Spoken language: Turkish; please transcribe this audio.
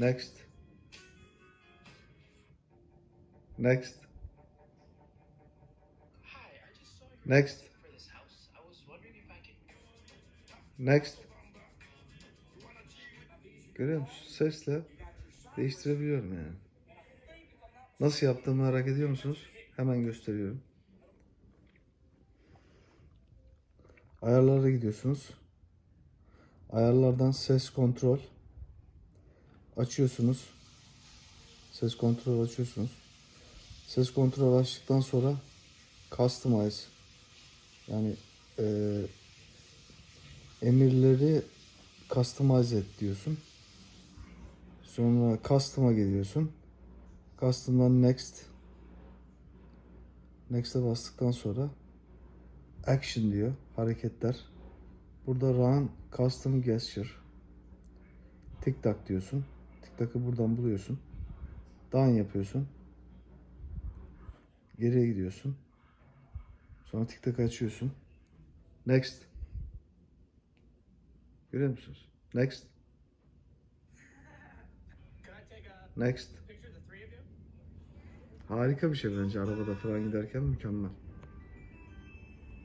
Next. Next. Next. Next. Görüyor musun? Sesle değiştirebiliyorum yani. Nasıl yaptığımı merak ediyor musunuz? Hemen gösteriyorum. Ayarlara gidiyorsunuz. Ayarlardan ses kontrol açıyorsunuz. Ses kontrol açıyorsunuz. Ses kontrol açtıktan sonra customize yani eee emirleri customize et diyorsun. Sonra custom'a geliyorsun. Custom'dan next. Next'e bastıktan sonra action diyor. Hareketler. Burada run custom gesture. Tik tak diyorsun. Takı buradan buluyorsun. Done yapıyorsun. Geriye gidiyorsun. Sonra tik tak açıyorsun. Next. Görüyor musunuz? Next. Next. Harika bir şey bence arabada falan giderken mükemmel.